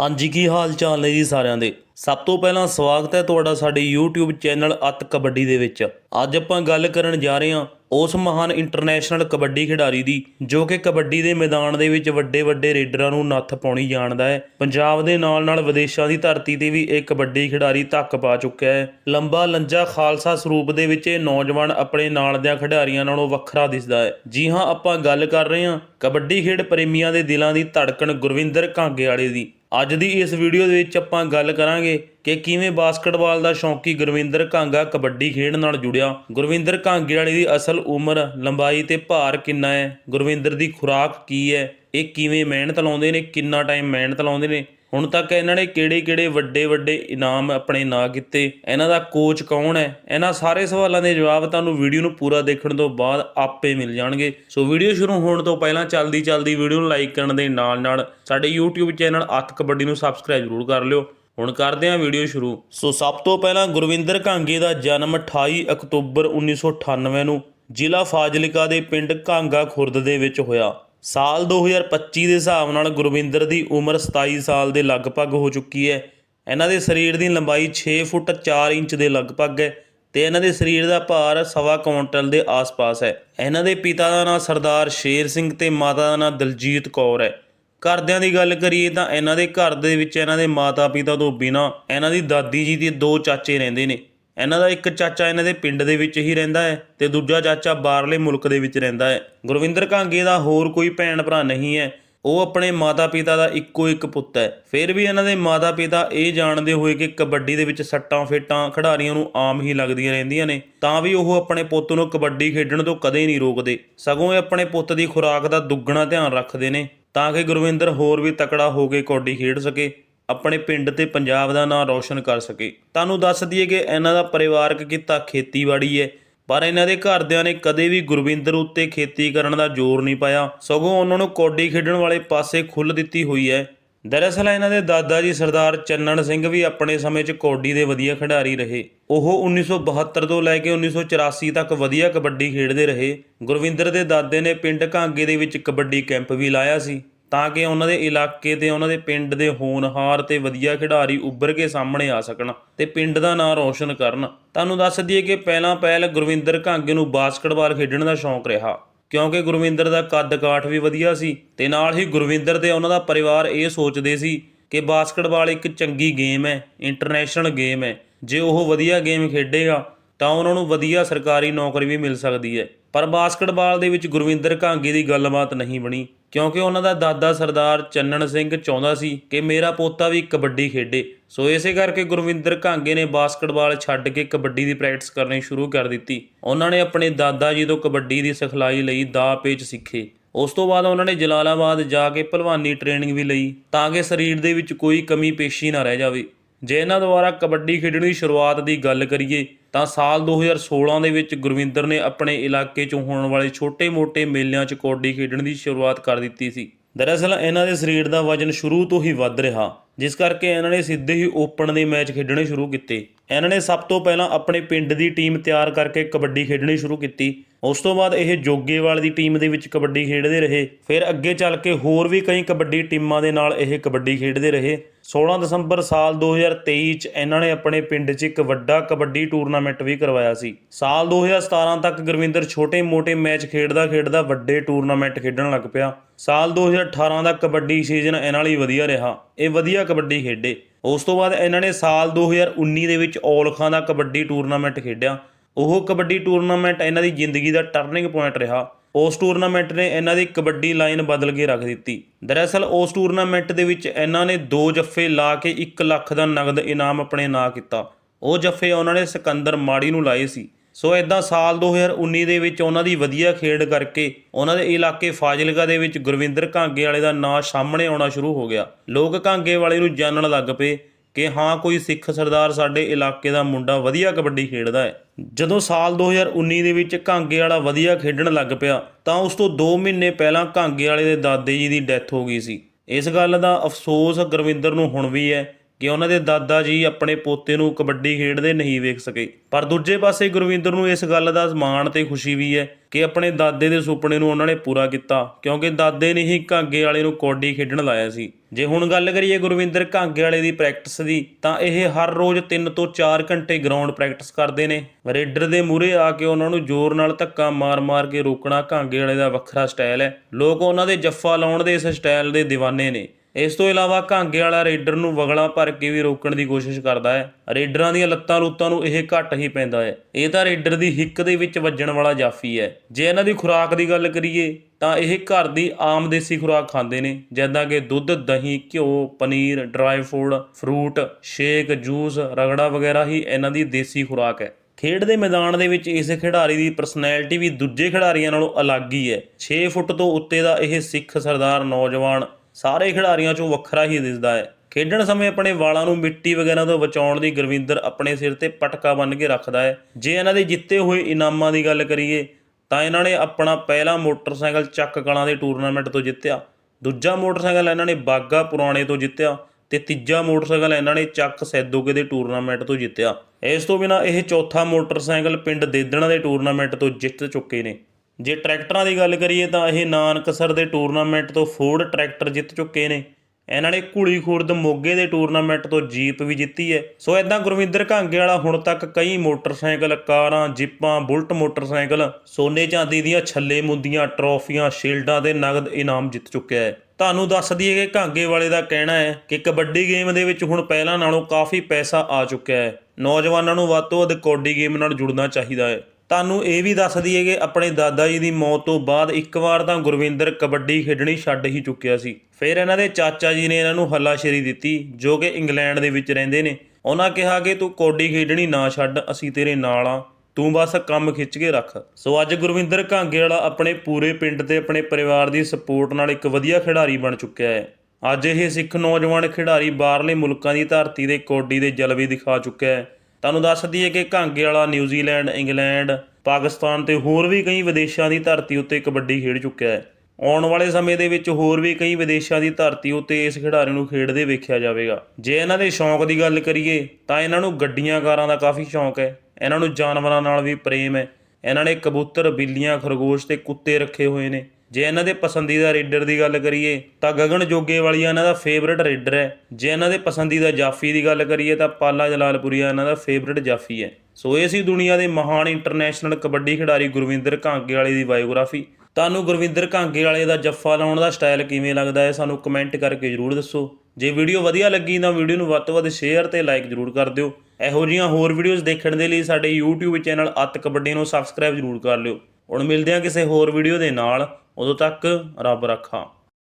ਹਾਂਜੀ, ਕੀ ਹਾਲ ਚਾਲ ਨੇ ਜੀ ਸਾਰਿਆਂ ਦੇ? ਸਭ ਤੋਂ ਪਹਿਲਾਂ ਸਵਾਗਤ ਹੈ ਤੁਹਾਡਾ ਸਾਡੇ YouTube ਚੈਨਲ ਅਤ ਕਬੱਡੀ ਦੇ ਵਿੱਚ। ਅੱਜ ਆਪਾਂ ਗੱਲ ਕਰਨ ਜਾ ਰਹੇ ਹਾਂ ਉਸ ਮਹਾਨ ਇੰਟਰਨੈਸ਼ਨਲ ਕਬੱਡੀ ਖਿਡਾਰੀ ਦੀ, ਜੋ ਕਿ ਕਬੱਡੀ ਦੇ ਮੈਦਾਨ ਦੇ ਵਿੱਚ ਵੱਡੇ ਵੱਡੇ ਰੇਡਰਾਂ ਨੂੰ ਨੱਥ ਪਾਉਣੀ ਜਾਣਦਾ ਹੈ। ਪੰਜਾਬ ਦੇ ਨਾਲ ਨਾਲ ਵਿਦੇਸ਼ਾਂ ਦੀ ਧਰਤੀ ਤੇ ਵੀ ਇਹ ਕਬੱਡੀ ਖਿਡਾਰੀ ਧੱਕ ਪਾ ਚੁੱਕਿਆ ਹੈ। ਲੰਬਾ ਲੰਜਾ ਖਾਲਸਾ ਸਰੂਪ ਦੇ ਵਿੱਚ ਇਹ ਨੌਜਵਾਨ ਆਪਣੇ ਨਾਲ ਦਿਆਂ ਖਿਡਾਰੀਆਂ ਨਾਲੋਂ ਵੱਖਰਾ ਦਿਸਦਾ ਹੈ। ਜੀ ਹਾਂ, ਆਪਾਂ ਗੱਲ ਕਰ ਰਹੇ ਹਾਂ ਕਬੱਡੀ ਖੇਡ ਪ੍ਰੇਮੀਆਂ ਦੇ ਦਿਲਾਂ ਦੀ ਧੜਕਣ ਗੁਰਵਿੰਦਰ ਕਾਂਗੇ ਵਾਲੇ ਦੀ। ਅੱਜ ਦੀ ਇਸ ਵੀਡੀਓ ਦੇ ਵਿੱਚ ਆਪਾਂ ਗੱਲ ਕਰਾਂਗੇ ਕਿ ਕਿਵੇਂ ਬਾਸਕਟਬਾਲ ਦਾ ਸ਼ੌਂਕੀ ਗੁਰਵਿੰਦਰ ਕਾਂਗਾ ਕਬੱਡੀ ਖੇਡ ਨਾਲ ਜੁੜਿਆ। ਗੁਰਵਿੰਦਰ ਕਾਂਗੇ ਵਾਲੇ ਦੀ ਅਸਲ ਉਮਰ, ਲੰਬਾਈ ਤੇ ਭਾਰ ਕਿੰਨਾ ਹੈ? ਗੁਰਵਿੰਦਰ ਦੀ ਖੁਰਾਕ ਕੀ ਹੈ? ਇਹ ਕਿਵੇਂ ਮਿਹਨਤ ਲਾਉਂਦੇ ਨੇ? ਕਿੰਨਾ ਟਾਈਮ ਮਿਹਨਤ ਲਾਉਂਦੇ ਨੇ? ਹੁਣ ਤੱਕ ਇਹਨਾਂ ਨੇ ਕਿਹੜੇ-ਕਿਹੜੇ ਵੱਡੇ-ਵੱਡੇ ਇਨਾਮ ਆਪਣੇ ਨਾਂ ਕੀਤੇ, ਇਹਨਾਂ ਦਾ ਕੋਚ ਕੌਣ ਹੈ? ਇਹਨਾਂ ਸਾਰੇ ਸਵਾਲਾਂ ਦੇ ਜਵਾਬ ਤੁਹਾਨੂੰ ਵੀਡੀਓ ਨੂੰ ਪੂਰਾ ਦੇਖਣ ਤੋਂ ਬਾਅਦ ਆਪੇ ਮਿਲ ਜਾਣਗੇ। ਸੋ ਵੀਡੀਓ ਸ਼ੁਰੂ ਹੋਣ ਤੋਂ ਪਹਿਲਾਂ ਚੱਲਦੀ ਚੱਲਦੀ ਵੀਡੀਓ ਨੂੰ ਲਾਈਕ ਕਰਨ ਦੇ ਨਾਲ-ਨਾਲ ਸਾਡੇ YouTube ਚੈਨਲ ਅੱਤ ਕਬੱਡੀ ਨੂੰ ਸਬਸਕ੍ਰਾਈਬ ਜ਼ਰੂਰ ਕਰ ਲਿਓ। ਹੁਣ ਕਰਦੇ ਹਾਂ ਵੀਡੀਓ ਸ਼ੁਰੂ। ਸੋ ਸਭ ਤੋਂ ਪਹਿਲਾਂ ਗੁਰਵਿੰਦਰ ਕਾਂਗੇ ਦਾ ਜਨਮ 28 ਅਕਤੂਬਰ 1998 ਨੂੰ ਜ਼ਿਲ੍ਹਾ ਫਾਜ਼ਿਲਕਾ ਦੇ ਪਿੰਡ ਕਾਂਗਾ ਖੁਰਦ ਦੇ ਵਿੱਚ ਹੋਇਆ। ਸਾਲ 2025 ਦੇ ਹਿਸਾਬ ਨਾਲ ਗੁਰਵਿੰਦਰ ਦੀ ਉਮਰ 27 ਸਾਲ ਦੇ ਲਗਭਗ ਹੋ ਚੁੱਕੀ ਹੈ। ਇਹਨਾਂ ਦੇ ਸਰੀਰ ਦੀ ਲੰਬਾਈ 6 ਫੁੱਟ 4 ਇੰਚ ਦੇ ਲਗਭਗ ਹੈ ਤੇ ਇਹਨਾਂ ਦੇ ਸਰੀਰ ਦਾ ਭਾਰ ਸਵਾ ਕੁਇੰਟਲ ਦੇ ਆਸ-ਪਾਸ ਹੈ। ਇਹਨਾਂ ਦੇ ਪਿਤਾ ਦਾ ਨਾਮ ਸਰਦਾਰ ਸ਼ੇਰ ਸਿੰਘ ਤੇ ਮਾਤਾ ਦਾ ਨਾਮ ਦਲਜੀਤ ਕੌਰ ਹੈ। ਘਰਦਿਆਂ ਦੀ ਗੱਲ ਕਰੀਏ ਤਾਂ ਇਹਨਾਂ ਦੇ ਘਰ ਦੇ ਵਿੱਚ ਇਹਨਾਂ ਦੇ ਮਾਤਾ-ਪਿਤਾ ਤੋਂ ਬਿਨਾ ਇਹਨਾਂ ਦੀ ਦਾਦੀ ਜੀ ਤੇ ਦੋ ਚਾਚੇ ਰਹਿੰਦੇ ਨੇ। ਇਹਨਾਂ ਦਾ ਇੱਕ ਚਾਚਾ ਇਹਨਾਂ ਦੇ ਪਿੰਡ ਦੇ ਵਿੱਚ ਹੀ ਰਹਿੰਦਾ ਹੈ ਤੇ ਦੂਜਾ ਚਾਚਾ ਬਾਹਰਲੇ ਮੁਲਕ ਦੇ ਵਿੱਚ ਰਹਿੰਦਾ ਹੈ। ਗੁਰਵਿੰਦਰ ਕਾਂਗੇ ਦਾ ਹੋਰ ਕੋਈ ਭੈਣ ਭਰਾ ਨਹੀਂ ਹੈ। ਉਹ ਆਪਣੇ ਮਾਤਾ-ਪਿਤਾ ਦਾ ਇੱਕੋ ਇੱਕ ਪੁੱਤ ਹੈ। ਫਿਰ ਵੀ ਇਹਨਾਂ ਦੇ ਮਾਤਾ-ਪਿਤਾ ਇਹ ਜਾਣਦੇ ਹੋਏ ਕਿ ਕਬੱਡੀ ਦੇ ਵਿੱਚ ਸੱਟਾਂ, ਫੇਟਾਂ ਖਿਡਾਰੀਆਂ ਨੂੰ ਆਮ ਹੀ ਲੱਗਦੀਆਂ ਰਹਿੰਦੀਆਂ ਨੇ, ਤਾਂ ਵੀ ਉਹ ਆਪਣੇ ਪੁੱਤ ਨੂੰ ਕਬੱਡੀ ਖੇਡਣ ਤੋਂ ਕਦੇ ਨਹੀਂ ਰੋਕਦੇ। ਸਗੋਂ ਇਹ ਆਪਣੇ ਪੁੱਤ ਦੀ ਖੁਰਾਕ ਦਾ ਦੁੱਗਣਾ ਧਿਆਨ ਰੱਖਦੇ ਨੇ, ਤਾਂ ਕਿ ਗੁਰਵਿੰਦਰ ਹੋਰ ਵੀ ਤਕੜਾ ਹੋ ਕੇ ਕਬੱਡੀ ਖੇਡ ਸਕੇ। ਆਪਣੇ ਪਿੰਡ ਤੇ ਪੰਜਾਬ ਦਾ ਨਾਂ ਰੌਸ਼ਨ ਕਰ ਸਕੇ। ਤੁਹਾਨੂੰ ਦੱਸ ਦਈਏ ਕਿ ਇਹਨਾਂ ਦਾ ਪਰਿਵਾਰਕ ਕਿੱਤਾ ਖੇਤੀਬਾੜੀ ਹੈ ਪਰ ਇਹਨਾਂ ਦੇ ਘਰਦਿਆਂ ਨੇ ਕਦੇ ਵੀ ਗੁਰਵਿੰਦਰ ਉੱਤੇ ਖੇਤੀ ਕਰਨ ਦਾ ਜ਼ੋਰ ਨਹੀਂ ਪਾਇਆ। ਸਗੋਂ ਉਹਨਾਂ ਨੂੰ ਕੌਡੀ ਖੇਡਣ ਵਾਲੇ ਪਾਸੇ ਖੁੱਲ੍ਹ ਦਿੱਤੀ ਹੋਈ ਹੈ ਦਰਅਸਲ ਇਹਨਾਂ ਦੇ ਦਾਦਾ ਜੀ ਸਰਦਾਰ ਚੰਨਣ ਸਿੰਘ ਵੀ ਆਪਣੇ ਸਮੇਂ 'ਚ ਕੌਡੀ ਦੇ ਵਧੀਆ ਖਿਡਾਰੀ ਰਹੇ। ਉਹ 1972 ਤੋਂ ਲੈ ਕੇ 1984 ਤੱਕ ਵਧੀਆ ਕਬੱਡੀ ਖੇਡਦੇ ਰਹੇ। ਗੁਰਵਿੰਦਰ ਦੇ ਦਾਦੇ ਨੇ ਪਿੰਡ ਕਾਂਗੇ ਦੇ ਵਿੱਚ ਕਬੱਡੀ ਕੈਂਪ ਵੀ ਲਾਇਆ ਸੀ। ਤਾਂ ਕਿ ਉਹਨਾਂ ਦੇ ਇਲਾਕੇ ਤੇ ਉਹਨਾਂ ਦੇ ਪਿੰਡ ਦੇ ਹੋਣਹਾਰ ਤੇ ਵਧੀਆ ਖਿਡਾਰੀ ਉੱਭਰ ਕੇ ਸਾਹਮਣੇ ਆ ਸਕਣ ਤੇ ਪਿੰਡ ਦਾ ਨਾਂ ਰੌਸ਼ਨ ਕਰਨ। ਤੁਹਾਨੂੰ ਦੱਸ ਦਈਏ ਕਿ ਪਹਿਲਾਂ ਪਹਿਲ ਗੁਰਵਿੰਦਰ ਘਾਂਗੇ ਨੂੰ ਬਾਸਕਟਬਾਲ ਖੇਡਣ ਦਾ ਸ਼ੌਂਕ ਰਿਹਾ। ਕਿਉਂਕਿ ਗੁਰਵਿੰਦਰ ਦਾ ਕੱਦ ਕਾਠ ਵੀ ਵਧੀਆ ਸੀ ਤੇ ਨਾਲ ਹੀ ਗੁਰਵਿੰਦਰ ਤੇ ਉਹਨਾਂ ਦਾ ਪਰਿਵਾਰ ਇਹ ਸੋਚਦੇ ਸੀ ਕਿ ਬਾਸਕਟਬਾਲ ਇੱਕ ਚੰਗੀ ਗੇਮ ਹੈ, ਇੰਟਰਨੈਸ਼ਨਲ ਗੇਮ ਹੈ। ਜੇ ਉਹ ਵਧੀਆ ਗੇਮ ਖੇਡੇਗਾ, ਤਾਂ ਉਹਨਾਂ ਨੂੰ ਵਧੀਆ ਸਰਕਾਰੀ ਨੌਕਰੀ ਵੀ ਮਿਲ ਸਕਦੀ ਹੈ। ਪਰ ਬਾਸਕਟਬਾਲ ਦੇ ਵਿੱਚ ਗੁਰਵਿੰਦਰ ਕਾਂਗੇ ਦੀ ਗੱਲਬਾਤ ਨਹੀਂ ਬਣੀ। ਕਿਉਂਕਿ ਉਹਨਾਂ ਦਾ ਦਾਦਾ ਸਰਦਾਰ ਚੰਨਣ ਸਿੰਘ ਚਾਹੁੰਦਾ ਸੀ ਕਿ ਮੇਰਾ ਪੋਤਾ ਵੀ ਕਬੱਡੀ ਖੇਡੇ। ਸੋ ਇਸੇ ਕਰਕੇ ਗੁਰਵਿੰਦਰ ਘਾਂਗੇ ਨੇ ਬਾਸਕਟਬਾਲ ਛੱਡ ਕੇ ਕਬੱਡੀ ਦੀ ਪ੍ਰੈਕਟਿਸ ਕਰਨੀ ਸ਼ੁਰੂ ਕਰ ਦਿੱਤੀ। ਉਹਨਾਂ ਨੇ ਆਪਣੇ ਦਾਦਾ ਜੀ ਤੋਂ ਕਬੱਡੀ ਦੀ ਸਿਖਲਾਈ ਲਈ ਦਾ ਪੇਚ ਸਿੱਖੇ। ਉਸ ਤੋਂ ਬਾਅਦ ਉਹਨਾਂ ਨੇ ਜਲਾਲਾਬਾਦ ਜਾ ਕੇ ਭਲਵਾਨੀ ਟ੍ਰੇਨਿੰਗ ਵੀ ਲਈ ਤਾਂ ਕਿ ਸਰੀਰ ਦੇ ਵਿੱਚ ਕੋਈ ਕਮੀ ਪੇਸ਼ੀ ਨਾ ਰਹਿ ਜਾਵੇ। ਜੇ ਇਹਨਾਂ ਦੁਆਰਾ ਕਬੱਡੀ ਖੇਡਣ ਦੀ ਸ਼ੁਰੂਆਤ ਦੀ ਗੱਲ ਕਰੀਏ, ਤਾਂ ਸਾਲ 2016 ਦੇ ਵਿੱਚ ਗੁਰਵਿੰਦਰ ਨੇ ਆਪਣੇ ਇਲਾਕੇ 'ਚੋਂ ਹੋਣ ਵਾਲੇ ਛੋਟੇ-ਮੋਟੇ ਮੇਲਿਆਂ 'ਚ ਕਬੱਡੀ ਖੇਡਣ ਦੀ ਸ਼ੁਰੂਆਤ ਕਰ ਦਿੱਤੀ ਸੀ। ਦਰਅਸਲ, ਇਹਨਾਂ ਦੇ ਸਰੀਰ ਦਾ ਵਜਨ ਸ਼ੁਰੂ ਤੋਂ ਹੀ ਵੱਧ ਰਿਹਾ, ਜਿਸ ਕਰਕੇ ਇਹਨਾਂ ਨੇ ਸਿੱਧੇ ਹੀ ਓਪਨ ਦੇ ਮੈਚ ਖੇਡਣੇ ਸ਼ੁਰੂ ਕੀਤੇ। ਇਹਨਾਂ ਨੇ ਸਭ ਤੋਂ ਪਹਿਲਾਂ ਆਪਣੇ ਪਿੰਡ ਦੀ ਟੀਮ ਤਿਆਰ ਕਰਕੇ ਕਬੱਡੀ ਖੇਡਣੀ ਸ਼ੁਰੂ ਕੀਤੀ ਉਸ ਤੋਂ ਬਾਅਦ ਇਹ ਜੋਗੇਵਾਲ ਦੀ ਟੀਮ ਦੇ ਵਿੱਚ ਕਬੱਡੀ ਖੇਡਦੇ ਰਹੇ। ਫਿਰ ਅੱਗੇ ਚੱਲ ਕੇ ਹੋਰ ਵੀ ਕਈ ਕਬੱਡੀ ਟੀਮਾਂ ਦੇ ਨਾਲ ਇਹ ਕਬੱਡੀ ਖੇਡਦੇ ਰਹੇ। 16 ਦਸੰਬਰ ਸਾਲ 2023 ਚ ਇਹਨਾਂ ਨੇ ਆਪਣੇ ਪਿੰਡ 'ਚ ਇੱਕ ਵੱਡਾ ਕਬੱਡੀ ਟੂਰਨਾਮੈਂਟ ਵੀ ਕਰਵਾਇਆ ਸੀ। ਸਾਲ 2017 ਤੱਕ ਗੁਰਵਿੰਦਰ ਛੋਟੇ-ਮੋਟੇ ਮੈਚ ਖੇਡਦਾ ਖੇਡਦਾ ਵੱਡੇ ਟੂਰਨਾਮੈਂਟ ਖੇਡਣ ਲੱਗ ਪਿਆ। ਸਾਲ 2018 ਦਾ ਕਬੱਡੀ ਸੀਜ਼ਨ ਇਹਨਾਂ ਲਈ ਵਧੀਆ ਰਿਹਾ। ਇਹ ਵਧੀਆ ਕਬੱਡੀ ਖੇਡੇ। ਉਸ ਤੋਂ ਬਾਅਦ ਇਹਨਾਂ ਨੇ ਸਾਲ 2019 ਦੇ ਵਿੱਚ ਔਲਖਾਂ ਦਾ ਕਬੱਡੀ ਟੂਰਨਾਮੈਂਟ ਖੇਡਿਆ। ਉਹ ਕਬੱਡੀ ਟੂਰਨਾਮੈਂਟ ਇਹਨਾਂ ਦੀ ਜ਼ਿੰਦਗੀ ਦਾ ਟਰਨਿੰਗ ਪੁਆਇੰਟ ਰਿਹਾ। ਉਸ ਟੂਰਨਾਮੈਂਟ ਨੇ ਇਹਨਾਂ ਦੀ ਕਬੱਡੀ ਲਾਈਨ ਬਦਲ ਕੇ ਰੱਖ ਦਿੱਤੀ। ਦਰਅਸਲ, ਉਸ ਟੂਰਨਾਮੈਂਟ ਦੇ ਵਿੱਚ ਇਹਨਾਂ ਨੇ ਦੋ ਜੱਫੇ ਲਾ ਕੇ 1 ਲੱਖ ਦਾ ਨਗਦ ਇਨਾਮ ਆਪਣੇ ਨਾਂ ਕੀਤਾ। ਉਹ ਜੱਫੇ ਉਹਨਾਂ ਨੇ ਸਿਕੰਦਰ ਮਾੜੀ ਨੂੰ ਲਾਏ ਸੀ। ਸੋ ਇਦਾਂ ਸਾਲ 2019 ਦੇ ਵਿੱਚ ਉਹਨਾਂ ਦੀ ਵਧੀਆ ਖੇਡ ਕਰਕੇ ਉਹਨਾਂ ਦੇ ਇਲਾਕੇ ਫਾਜ਼ਿਲਕਾ ਦੇ ਵਿੱਚ ਗੁਰਵਿੰਦਰ ਕਾਂਗੇ ਵਾਲੇ ਦਾ ਨਾਂ ਸਾਹਮਣੇ ਆਉਣਾ ਸ਼ੁਰੂ ਹੋ ਗਿਆ। ਲੋਕ ਕਾਂਗੇ ਵਾਲੇ ਨੂੰ ਜਾਣਨ ਲੱਗ ਪਏ। ਕਿ ਹਾਂ, ਕੋਈ ਸਿੱਖ ਸਰਦਾਰ ਸਾਡੇ ਇਲਾਕੇ ਦਾ ਮੁੰਡਾ ਵਧੀਆ ਕਬੱਡੀ ਖੇਡਦਾ ਹੈ। ਜਦੋਂ ਸਾਲ 2019 ਦੇ ਵਿੱਚ ਕਾਂਗੇ ਵਾਲਾ ਵਧੀਆ ਖੇਡਣ ਲੱਗ ਪਿਆ, ਤਾਂ ਉਸ ਤੋਂ 2 ਮਹੀਨੇ ਪਹਿਲਾਂ ਕਾਂਗੇ ਵਾਲੇ ਦੇ ਦਾਦੇ ਜੀ ਦੀ ਡੈਥ ਹੋ ਗਈ ਸੀ। ਇਸ ਗੱਲ ਦਾ ਅਫਸੋਸ ਗੁਰਵਿੰਦਰ ਨੂੰ ਹੁਣ ਵੀ ਹੈ। ਕਿ ਉਹਨਾਂ ਦੇ ਦਾਦਾ ਜੀ ਆਪਣੇ ਪੋਤੇ ਨੂੰ ਕਬੱਡੀ ਖੇਡਦੇ ਨਹੀਂ ਵੇਖ ਸਕੇ। ਪਰ ਦੂਜੇ ਪਾਸੇ ਗੁਰਵਿੰਦਰ ਨੂੰ ਇਸ ਗੱਲ ਦਾ ਮਾਣ ਤੇ ਖੁਸ਼ੀ ਵੀ ਹੈ ਕਿ ਆਪਣੇ ਦਾਦੇ ਦੇ ਸੁਪਨੇ ਨੂੰ ਉਹਨਾਂ ਨੇ ਪੂਰਾ ਕੀਤਾ, ਕਿਉਂਕਿ ਦਾਦੇ ਨੇ ਹੀ ਘਾਗੇ ਵਾਲੇ ਨੂੰ ਕਬੱਡੀ ਖੇਡਣ ਲਾਇਆ ਸੀ। ਜੇ ਹੁਣ ਗੱਲ ਕਰੀਏ ਗੁਰਵਿੰਦਰ ਘਾਗੇ ਵਾਲੇ ਦੀ ਪ੍ਰੈਕਟਿਸ ਦੀ, ਤਾਂ ਇਹ ਹਰ ਰੋਜ਼ 3 ਤੋਂ 4 ਘੰਟੇ ਗਰਾਊਂਡ ਪ੍ਰੈਕਟਿਸ ਕਰਦੇ ਨੇ। ਰੇਡਰ ਦੇ ਮੂਹਰੇ ਆ ਕੇ ਉਹਨਾਂ ਨੂੰ ਜ਼ੋਰ ਨਾਲ ਧੱਕਾ ਮਾਰ-ਮਾਰ ਕੇ ਰੋਕਣਾ ਘਾਗੇ ਵਾਲੇ ਦਾ ਵੱਖਰਾ ਸਟਾਈਲ ਹੈ। ਲੋਕ ਉਹਨਾਂ ਦੇ ਜੱਫਾ ਲਾਉਣ ਦੇ ਇਸ ਸਟਾਈਲ ਦੇ دیਵਾਨੇ ਨੇ। ਇਸ ਤੋਂ ਇਲਾਵਾ ਘਾਂਗੇ ਵਾਲਾ ਰੇਡਰ ਨੂੰ ਵਗਲਾ ਭਰ ਕੇ ਵੀ ਰੋਕਣ ਦੀ ਕੋਸ਼ਿਸ਼ ਕਰਦਾ ਹੈ। ਰੇਡਰਾਂ ਦੀਆਂ ਲੱਤਾਂ ਲੁੱਤਾਂ ਨੂੰ ਇਹ ਘੱਟ ਹੀ ਪੈਂਦਾ ਹੈ। ਇਹ ਤਾਂ ਰੇਡਰ ਦੀ ਹਿੱਕ ਦੇ ਵਿੱਚ ਵੱਜਣ ਵਾਲਾ ਜਾਫੀ ਹੈ। ਜੇ ਇਹਨਾਂ ਦੀ ਖੁਰਾਕ ਦੀ ਗੱਲ ਕਰੀਏ, ਤਾਂ ਇਹ ਘਰ ਦੀ ਆਮ ਦੇਸੀ ਖੁਰਾਕ ਖਾਂਦੇ ਨੇ, ਜਿੱਦਾਂ ਕਿ ਦੁੱਧ, ਦਹੀਂ, ਘਿਓ, paneer dry food fruit shake juice ਰਗੜਾ ਵਗੈਰਾ ਹੀ ਇਹਨਾਂ ਦੀ ਦੇਸੀ ਖੁਰਾਕ ਹੈ। ਖੇਡ ਦੇ ਮੈਦਾਨ ਦੇ ਵਿੱਚ ਇਸ ਖਿਡਾਰੀ ਦੀ ਪਰਸਨੈਲਿਟੀ ਵੀ ਦੂਜੇ ਖਿਡਾਰੀਆਂ ਨਾਲੋਂ ਅਲੱਗ ਹੀ ਹੈ। 6 ਫੁੱਟ ਤੋਂ ਉੱਤੇ ਦਾ ਇਹ ਸਿੱਖ ਸਰਦਾਰ ਨੌਜਵਾਨ ਸਾਰੇ ਖਿਡਾਰੀਆਂ 'ਚੋਂ ਵੱਖਰਾ ਹੀ ਦਿਸਦਾ ਹੈ। ਖੇਡਣ ਸਮੇਂ ਆਪਣੇ ਵਾਲਾਂ ਨੂੰ ਮਿੱਟੀ ਵਗੈਰਾ ਤੋਂ ਬਚਾਉਣ ਲਈ ਗੁਰਵਿੰਦਰ ਆਪਣੇ ਸਿਰ ਤੇ ਪਟਕਾ ਬੰਨ੍ਹ ਕੇ ਰੱਖਦਾ ਹੈ। ਜੇ ਇਹਨਾਂ ਦੇ ਜਿੱਤੇ ਹੋਏ ਇਨਾਮਾਂ ਦੀ ਗੱਲ ਕਰੀਏ, ਤਾਂ ਇਹਨਾਂ ਨੇ ਆਪਣਾ ਪਹਿਲਾ ਮੋਟਰਸਾਈਕਲ ਚੱਕ ਕਲਾਂ ਦੇ ਟੂਰਨਾਮੈਂਟ ਤੋਂ ਜਿੱਤਿਆ। ਦੂਜਾ ਮੋਟਰਸਾਈਕਲ ਇਹਨਾਂ ਨੇ ਬਾਗਾ ਪੁਰਾਣੇ ਤੋਂ ਜਿੱਤਿਆ ਤੇ ਤੀਜਾ ਮੋਟਰਸਾਈਕਲ ਇਹਨਾਂ ਨੇ ਚੱਕ ਸੈਦੋਗੇ ਦੇ ਟੂਰਨਾਮੈਂਟ ਤੋਂ ਜਿੱਤਿਆ। ਇਸ ਤੋਂ ਬਿਨਾ ਇਹ ਚੌਥਾ ਮੋਟਰਸਾਈਕਲ ਪਿੰਡ ਦੇਦਣਾ ਦੇ ਟੂਰਨਾਮੈਂਟ ਤੋਂ ਜਿੱਤ ਚੁੱਕੇ ਨੇ। ਜੇ ਟਰੈਕਟਰਾਂ ਦੀ ਗੱਲ ਕਰੀਏ ਤਾਂ ਇਹ ਨਾਨਕਸਰ ਦੇ ਟੂਰਨਾਮੈਂਟ ਤੋਂ ਫੋਰਡ ਟਰੈਕਟਰ ਜਿੱਤ ਚੁੱਕੇ ਨੇ। ਇਹਨਾਂ ਨੇ ਘੁਲੀ ਖੁਰਦ ਮੋਗੇ ਦੇ ਟੂਰਨਾਮੈਂਟ ਤੋਂ ਜੀਪ ਵੀ ਜਿੱਤੀ ਹੈ। ਸੋ ਇਦਾਂ ਗੁਰਵਿੰਦਰ ਘਾਂਗੇ ਵਾਲਾ ਹੁਣ ਤੱਕ ਕਈ ਮੋਟਰਸਾਈਕਲ, ਕਾਰਾਂ, ਜਿੱਪਾਂ, ਬੁਲਟ ਮੋਟਰਸਾਈਕਲ, ਸੋਨੇ ਚਾਂਦੀ ਦੀਆਂ ਛੱਲੇ ਮੁੰਦੀਆਂ, ਟਰੋਫੀਆਂ, ਸ਼ੀਲਡਾਂ ਤੇ ਨਗਦ ਇਨਾਮ ਜਿੱਤ ਚੁੱਕਿਆ ਹੈ। ਤੁਹਾਨੂੰ ਦੱਸ ਦਈਏ ਕਿ ਘਾਂਗੇ ਵਾਲੇ ਦਾ ਕਹਿਣਾ ਹੈ ਕਿ ਕਬੱਡੀ ਗੇਮ ਦੇ ਵਿੱਚ ਹੁਣ ਪਹਿਲਾਂ ਨਾਲੋਂ ਕਾਫੀ ਪੈਸਾ ਆ ਚੁੱਕਿਆ ਹੈ। ਨੌਜਵਾਨਾਂ ਨੂੰ ਵੱਧ ਤੋਂ ਵੱਧ ਕਬੱਡੀ ਗੇਮ ਨਾਲ ਜੁੜਨਾ ਚਾਹੀਦਾ ਹੈ। ਤੁਹਾਨੂੰ ਇਹ ਵੀ ਦੱਸ ਦਈਏ ਕਿ ਆਪਣੇ ਦਾਦਾ ਜੀ ਦੀ ਮੌਤ ਤੋਂ ਬਾਅਦ ਇੱਕ ਵਾਰ ਤਾਂ ਗੁਰਵਿੰਦਰ ਕਬੱਡੀ ਖੇਡਣੀ ਛੱਡ ਹੀ ਚੁੱਕਿਆ ਸੀ। ਫਿਰ ਇਹਨਾਂ ਦੇ ਚਾਚਾ ਜੀ ਨੇ ਇਹਨਾਂ ਨੂੰ ਹੱਲਾਸ਼ੇਰੀ ਦਿੱਤੀ, ਜੋ ਕਿ ਇੰਗਲੈਂਡ ਦੇ ਵਿੱਚ ਰਹਿੰਦੇ ਨੇ। ਉਹਨਾਂ ਕਿਹਾ ਕਿ ਤੂੰ ਕਬੱਡੀ ਖੇਡਣੀ ਨਾ ਛੱਡ, ਅਸੀਂ ਤੇਰੇ ਨਾਲ ਆ। ਤੂੰ ਬਸ ਕੰਮ ਖਿੱਚ ਕੇ ਰੱਖ। ਸੋ ਅੱਜ ਗੁਰਵਿੰਦਰ ਘਾਂਗੇ ਵਾਲਾ ਆਪਣੇ ਪੂਰੇ ਪਿੰਡ ਤੇ ਆਪਣੇ ਪਰਿਵਾਰ ਦੀ ਸਪੋਰਟ ਨਾਲ ਇੱਕ ਵਧੀਆ ਖਿਡਾਰੀ ਬਣ ਚੁੱਕਿਆ ਹੈ। ਅੱਜ ਇਹ ਸਿੱਖ ਨੌਜਵਾਨ ਖਿਡਾਰੀ ਬਾਹਰਲੇ ਮੁਲਕਾਂ ਦੀ ਧਰਤੀ ਦੇ ਕੋਡੀ ਦੇ ਜਲਵੇ ਦਿਖਾ ਚੁੱਕਿਆ ਹੈ। ਤੁਹਾਨੂੰ ਦੱਸ ਦਈਏ ਕਿ ਘਾਂਗੇ ਵਾਲਾ ਨਿਊਜ਼ੀਲੈਂਡ ਇੰਗਲੈਂਡ, ਪਾਕਿਸਤਾਨ ਤੇ ਹੋਰ ਵੀ ਕਈ ਵਿਦੇਸ਼ਾਂ ਦੀ ਧਰਤੀ ਉੱਤੇ ਕਬੱਡੀ ਖੇਡ ਚੁੱਕਿਆ ਹੈ। ਆਉਣ ਵਾਲੇ ਸਮੇਂ ਦੇ ਵਿੱਚ ਹੋਰ ਵੀ ਕਈ ਵਿਦੇਸ਼ਾਂ ਦੀ ਧਰਤੀ ਉੱਤੇ ਇਸ ਖਿਡਾਰੀ ਨੂੰ ਖੇਡਦੇ ਵੇਖਿਆ ਜਾਵੇਗਾ। ਜੇ ਇਹਨਾਂ ਦੇ ਸ਼ੌਂਕ ਦੀ ਗੱਲ ਕਰੀਏ, ਤਾਂ ਇਹਨਾਂ ਨੂੰ ਗੱਡੀਆਂ ਕਾਰਾਂ ਦਾ ਕਾਫੀ ਸ਼ੌਂਕ ਹੈ। ਇਹਨਾਂ ਨੂੰ ਜਾਨਵਰਾਂ ਨਾਲ ਵੀ ਪ੍ਰੇਮ ਹੈ। ਇਹਨਾਂ ਨੇ ਕਬੂਤਰ, ਬਿੱਲੀਆਂ, ਖਰਗੋਸ਼ ਤੇ ਕੁੱਤੇ ਰੱਖੇ ਹੋਏ ਨੇ। ਜੇ ਇਹਨਾਂ ਦੇ ਪਸੰਦੀਦਾ ਰੇਡਰ ਦੀ ਗੱਲ ਕਰੀਏ, ਤਾਂ ਗਗਨ ਜੋਗੇ ਵਾਲੀਆ ਇਹਨਾਂ ਦਾ ਫੇਵਰਿਟ ਰੇਡਰ ਹੈ। ਜੇ ਇਹਨਾਂ ਦੇ ਪਸੰਦੀਦਾ ਜਾਫੀ ਦੀ ਗੱਲ ਕਰੀਏ, ਤਾਂ ਪਾਲਾ ਜਲਾਲਪੁਰੀਆ ਇਹਨਾਂ ਦਾ ਫੇਵਰਿਟ ਜਾਫੀ ਹੈ। ਸੋ ਇਹ ਸੀ ਦੁਨੀਆ ਦੇ ਮਹਾਨ ਇੰਟਰਨੈਸ਼ਨਲ ਕਬੱਡੀ ਖਿਡਾਰੀ ਗੁਰਵਿੰਦਰ ਘਾਂਗੇ ਵਾਲੇ ਦੀ ਬਾਇਓਗ੍ਰਾਫੀ ਤੁਹਾਨੂੰ ਗੁਰਵਿੰਦਰ ਘਾਂਗੇ ਵਾਲੇ ਦਾ ਜੱਫਾ ਲਾਉਣ ਦਾ ਸਟਾਈਲ ਕਿਵੇਂ ਲੱਗਦਾ ਹੈ, ਸਾਨੂੰ ਕਮੈਂਟ ਕਰਕੇ ਜਰੂਰ ਦੱਸੋ। ਜੇ ਵੀਡੀਓ ਵਧੀਆ ਲੱਗੀ, ਤਾਂ ਵੀਡੀਓ ਨੂੰ ਵੱਧ ਤੋਂ ਵੱਧ ਸ਼ੇਅਰ ਤੇ ਲਾਈਕ ਜਰੂਰ ਕਰ ਦਿਓ। ਇਹੋ ਜਿਹੀਆਂ ਹੋਰ ਵੀਡੀਓਜ਼ ਦੇਖਣ ਦੇ ਲਈ ਸਾਡੇ YouTube ਚੈਨਲ ਅੱਤ ਕਬੱਡੀ ਨੂੰ ਸਬਸਕ੍ਰਾਈਬ ਜਰੂਰ ਕਰ ਲਿਓ। ਹੁਣ ਮਿਲਦੇ ਹਾਂ ਕਿਸੇ ਹੋਰ ਵੀਡੀਓ ਦੇ ਨਾਲ। ਉਦੋਂ ਤੱਕ ਰੱਬ ਰੱਖਾ।